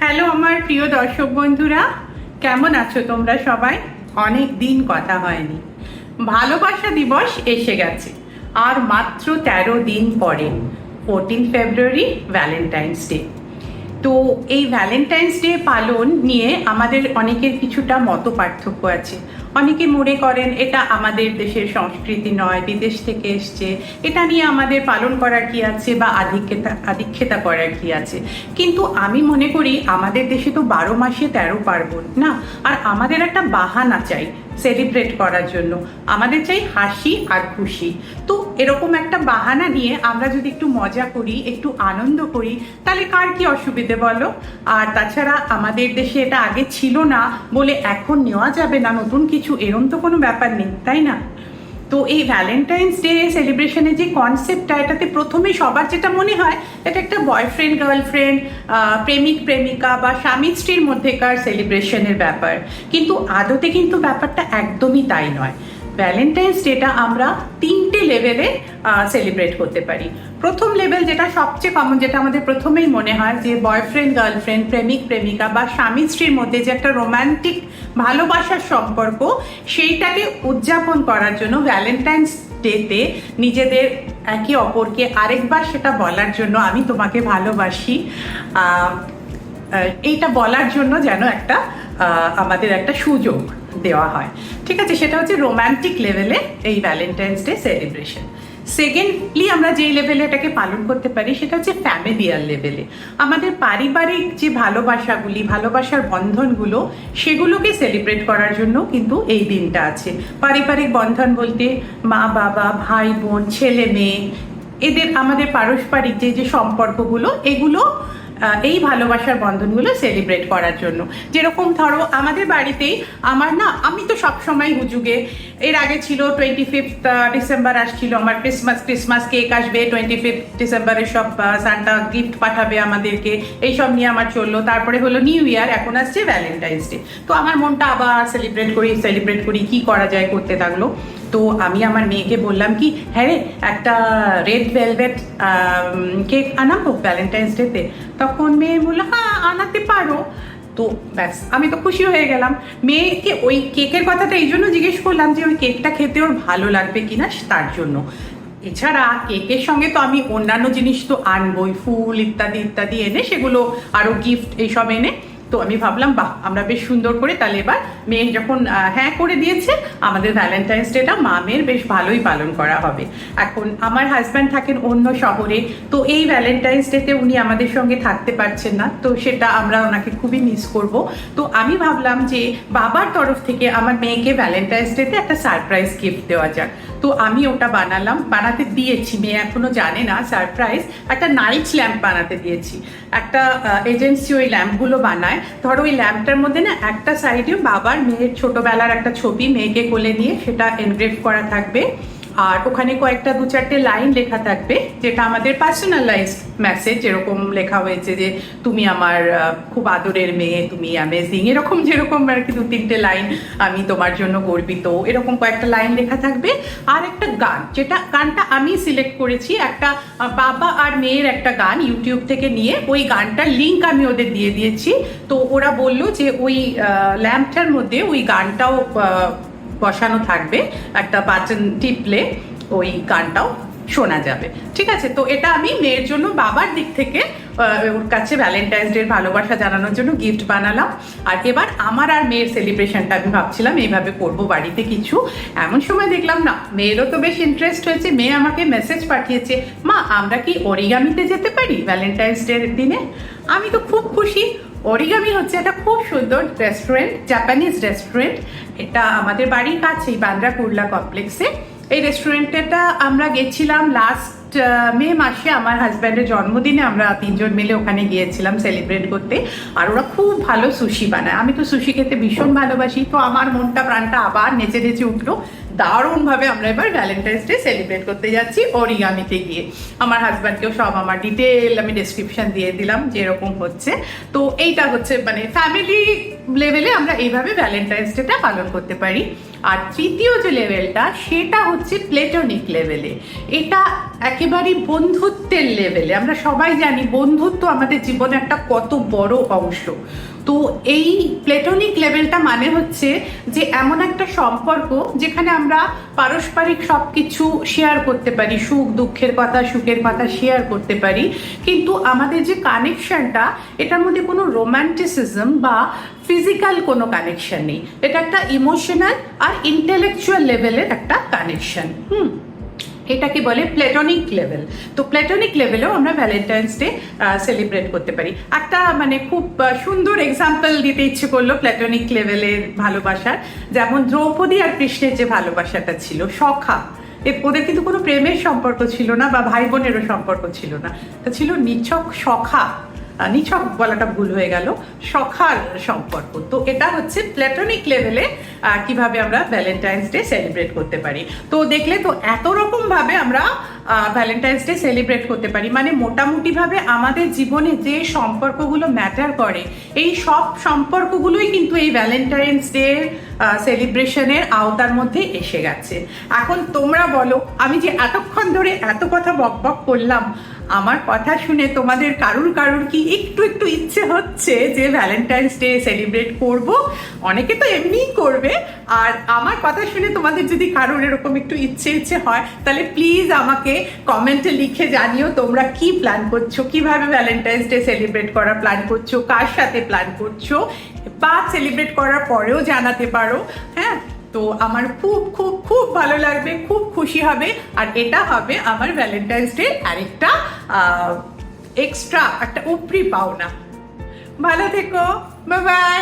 Hello আমার প্রিয় দর্শক বন্ধুরা। কেমন আছো তোমরা সবাই? অনেক দিন কথা হয়নি। ভালোবাসা দিবস এসে গেছে। আর মাত্র তেরো দিন পরে ফোরটিন ফেব্রুয়ারি ভ্যালেন্টাইন্স ডে তো এই ভ্যালেন্টাইন্স ডে পালন নিয়ে আমাদের অনেকের কিছুটা মত পার্থক্য আছে। অনেকে মনে করেন এটা আমাদের দেশের সংস্কৃতি নয়, বিদেশ থেকে এসছে। এটা নিয়ে আমাদের পালন করার কি আছে বা আধিক্যতা আধিক্ষেতা করার কি আছে? কিন্তু আমি মনে করি আমাদের দেশে তো বারো মাসে তেরো পার্বণ, না? আর আমাদের একটা বাহানা চাই সেলিব্রেট করার জন্য। আমাদের চাই হাসি আর খুশি। তো এরকম একটা বাহানা নিয়ে আমরা যদি একটু মজা করি, একটু আনন্দ করি, তাহলে কার কি অসুবিধে বলো? আর তাছাড়া আমাদের দেশে এটা আগে ছিল না বলে এখন নেওয়া যাবে না, নতুন কিছু, এরম তো কোনো ব্যাপার নেই, তাই না? তো এই ভ্যালেন্টাইন্স ডে সেলিব্রেশনের যে কনসেপ্টটা এটাতে প্রথমে সবার যেটা মনে হয়, এটা একটা বয়ফ্রেন্ড গার্লফ্রেন্ড প্রেমিক, প্রেমিকা বা স্বামী, স্ত্রীর মধ্যেকার সেলিব্রেশনের ব্যাপার। কিন্তু আদতে কিন্তু ব্যাপারটা একদমই তাই নয়। ভ্যালেন্টাইন্স ডেটা আমরা তিনটে লেভেলে সেলিব্রেট করতে পারি। প্রথম লেভেল যেটা সবচেয়ে কমন যেটা আমাদের প্রথমেই মনে হয় যে বয়ফ্রেন্ড গার্লফ্রেন্ড প্রেমিক, প্রেমিকা বা স্বামী স্ত্রীর মধ্যে যে একটা রোমান্টিক ভালোবাসার সম্পর্ক, সেইটাকে উদযাপন করার জন্য ভ্যালেন্টাইন্স ডেতে নিজেদের একে অপরকে আরেকবার সেটা বলার জন্য আমি তোমাকে ভালোবাসি। এইটা বলার জন্য যেন একটা আমাদের একটা সুযোগ। দেওয়া হয়। ঠিক আছে, সেটা হচ্ছে রোম্যান্টিক লেভেলে এই ভ্যালেন্টাইন্স ডে সেলিব্রেশন সেকেন্ডলি আমরা যেই লেভেলে এটাকে পালন করতে পারি, সেটা হচ্ছে ফ্যামিলিয়ার লেভেলে আমাদের পারিবারিক যে ভালোবাসাগুলি, ভালোবাসার বন্ধনগুলো, সেগুলোকে সেলিব্রেট করার জন্য কিন্তু এই দিনটা আছে। পারিবারিক বন্ধন বলতে মা, বাবা, ভাই, বোন, ছেলে, মেয়ে, এদের আমাদের পারস্পরিক যে যে সম্পর্কগুলো, এগুলো এই ভালোবাসার বন্ধনগুলো সেলিব্রেট করার জন্য। যেরকম ধরো, আমাদের বাড়িতেই আমার না, আমি তো সবসময় হুজুগে এর আগে ছিল টোয়েন্টি ফিফথ ডিসেম্বর আসছিল আমার ক্রিসমাস ক্রিসমাস কেক আসবে টোয়েন্টি ফিফথ ডিসেম্বরে সব সান্টা গিফট পাঠাবে আমাদেরকে। এইসব নিয়ে আমার চলল। তারপরে হলো নিউ ইয়ার এখন আসছে ভ্যালেন্টাইন্স ডে তো আমার মনটা আবার সেলিব্রেট করি সেলিব্রেট করি, কি করা যায় করতে থাকল। তো আমি আমার মেয়েকে বললাম কি হ্যাঁ রে, একটা রেড ভেলভেট কেক আনাবো ভ্যালেন্টাইন্স ডেতে তখন মেয়ে বলল হ্যাঁ আনাতে পারো। তো ব্যাস। আমি তো খুশি হয়ে গেলাম। মেয়েকে ওই কেকের কথাটা এই জন্য জিজ্ঞেস করলাম যে ওই কেকটা খেতে ওর ভালো লাগবে কিনা তার জন্য। এছাড়া কেকের সঙ্গে তো আমি অন্যান্য জিনিস তো আনবই, ফুল ইত্যাদি ইত্যাদি এনে সেগুলো আরও গিফট এইসব এনে তো আমি ভাবলাম, বাহ, আমরা বেশ সুন্দর করে তাহলে এবার মেয়ে যখন হ্যাঁ করে দিয়েছে, আমাদের ভ্যালেন্টাইন্স ডেটা মা মেয়ের বেশ ভালোই পালন করা হবে। এখন আমার হাজব্যান্ড থাকেন অন্য শহরে, তো এই ভ্যালেন্টাইন্স ডেতে উনি আমাদের সঙ্গে থাকতে পারছেন না, তো সেটা আমরা ওনাকে খুবই মিস করব। তো আমি ভাবলাম যে বাবার তরফ থেকে আমার মেয়েকে ভ্যালেন্টাইন্স ডেতে একটা সারপ্রাইজ গিফট দেওয়া যাক। তো আমি ওটা বানালাম, বানাতে দিয়েছি, মেয়ে এখনও জানে না সারপ্রাইজ একটা নাইট ল্যাম্প বানাতে দিয়েছি। একটা এজেন্সি ওই ল্যাম্পগুলো বানায়। ধরো ওই ল্যাম্পটার মধ্যে না একটা সাইডে বাবার মেয়ের ছোটবেলার একটা ছবি, মেয়েকে কোলে নিয়ে সেটা এনগ্রেভ করা থাকবে। আর ওখানে কয়েকটা দু চারটে লাইন লেখা থাকবে, যেটা আমাদের পার্সোনালাইজ মেসেজ যেরকম লেখা হয়েছে যে, তুমি আমার খুব আদরের মেয়ে, তুমি অ্যামেজিং এরকম যেরকম আর কি দু তিনটে লাইন আমি তোমার জন্য গর্বিত, এরকম কয়েকটা লাইন লেখা থাকবে। আর একটা গান, যেটা গানটা আমি সিলেক্ট করেছি, একটা বাবা আর মেয়ের একটা গান ইউটিউব থেকে নিয়ে, ওই গানটার লিঙ্ক আমি ওদের দিয়ে দিয়েছি। তো ওরা বলল যে, ওই ল্যাম্পটার মধ্যে ওই গানটাও বসানো থাকবে। একটা বাটন টিপলে ওই গানটাও শোনা যাবে। ঠিক আছে? তো এটা আমি মেয়ের জন্য বাবার দিক থেকে ওর কাছে ভ্যালেন্টাইন্স ডের ভালোবাসা জানানোর জন্য গিফট বানালাম। আর এবার আমার আর মেয়ের সেলিব্রেশনটা আমি ভাবছিলাম, এইভাবে করব বাড়িতে কিছু। এমন সময় দেখলাম, না, মেয়েরও তো বেশ ইন্টারেস্ট হয়েছে। মেয়ে আমাকে মেসেজ পাঠিয়েছে, মা, আমরা কি অরিগামিতে যেতে পারি ভ্যালেন্টাইন্স ডের দিনে? আমি তো খুব খুশি। অরিগামি হচ্ছে একটা খুব সুন্দর রেস্টুরেন্ট জাপানিজ রেস্টুরেন্ট এটা আমাদের বাড়ির কাছেই, বান্দ্রা কুর্লা কমপ্লেক্সে এই রেস্টুরেন্টটা আমরা গেছিলাম লাস্ট মে মাসে। আমার হাজব্যান্ডের জন্মদিনে আমরা তিনজন মিলে ওখানে গিয়েছিলাম সেলিব্রেট করতে। আর ওরা খুব ভালো সুশি বানায়। আমি তো সুশি খেতে ভীষণ ভালোবাসি। তো আমার মনটা, প্রাণটা আবার নেচে নেচে উঠল। দারুণভাবে আমরা এবার ভ্যালেন্টাইন্স ডে সেলিব্রেট করতে যাচ্ছি অরিগামিতে গিয়ে। আমার হাজব্যান্ডকেও সব আমার ডিটেল আমি ডেসক্রিপশন দিয়ে দিলাম যে এরকম হচ্ছে। তো এইটা হচ্ছে মানে ফ্যামিলি লেভেলে আমরা এইভাবে ভ্যালেন্টাইন্স ডেটা পালন করতে পারি। আর তৃতীয় যে লেভেলটা, সেটা হচ্ছে প্লেটনিক লেভেলে এটা একেবারে বন্ধুত্বের লেভেলে আমরা সবাই জানি বন্ধুত্ব আমাদের জীবনে একটা কত বড় অংশ। তো এই প্লেটনিক লেভেলটা মানে হচ্ছে যে এমন একটা সম্পর্ক যেখানে আমরা পারস্পরিক সব কিছু শেয়ার করতে পারি, সুখ, দুঃখের কথা, সুখের কথা শেয়ার করতে পারি। কিন্তু আমাদের যে কানেকশনটা এটার মধ্যে কোনো রোম্যান্টিসিজম বা ফিজিক্যাল কোনো কানেকশন নেই। এটা একটা ইমোশনাল আর ইন্টেলেকচুয়াল লেভেলের একটা কানেকশন হুম। এটাকে বলে? প্লেটনিক লেভেল তো প্লেটনিক লেভেলেও আমরা ভ্যালেন্টাইন্স ডে সেলিব্রেট করতে পারি। একটা মানে খুব সুন্দর এক্সাম্পল দিতে ইচ্ছে করল প্লেটনিক লেভেলের ভালোবাসার। যেমন দ্রৌপদী আর কৃষ্ণের যে ভালোবাসাটা ছিল, সখা। ওদের কিন্তু কোনো প্রেমের সম্পর্ক ছিল না বা ভাই বোনেরও সম্পর্ক ছিল না। তা ছিল নিছক সখা। নিছক বলাটা ভুল হয়ে গেল, সখার সম্পর্ক। তো এটা হচ্ছে প্ল্যাটনিক লেভেলে কীভাবে আমরা ভ্যালেন্টাইন্স ডে সেলিব্রেট করতে পারি। তো দেখলে তো এত রকম ভাবে আমরা ভ্যালেন্টাইন্স ডে সেলিব্রেট করতে পারি। মানে মোটামুটিভাবে আমাদের জীবনে যে সম্পর্কগুলো ম্যাটার করে, এই সব সম্পর্কগুলোই কিন্তু এই ভ্যালেন্টাইন্স ডে সেলিব্রেশনের আওতার মধ্যে এসে গেছে। এখন তোমরা বলো, আমি যে এতক্ষণ ধরে এত কথা বক বক করলাম, আমার কথা শুনে তোমাদের কারুর কারুর কি একটু একটু ইচ্ছে হচ্ছে যে ভ্যালেন্টাইন্স ডে সেলিব্রেট করব? অনেকে তো এমনিই করবে। আর আমার কথা শুনে তোমাদের যদি কারোর এরকম একটু ইচ্ছে ইচ্ছে হয়, তাহলে প্লিজ আমাকে কমেন্টে লিখে জানিও তোমরা কি প্ল্যান করছ, কীভাবে ভ্যালেন্টাইন্স ডে সেলিব্রেট করার প্ল্যান করছ, কার সাথে প্ল্যান করছ, বা সেলিব্রেট করার পরেও জানাতে পারো হ্যাঁ? তো আমার খুব খুব খুব ভালো লাগবে, খুব খুশি হবে, আর এটা হবে আমার ভ্যালেন্টাইন্স ডে আরেকটা এক্সট্রা একটা উপরি পাওনা। ভালো থেকো বাই বাই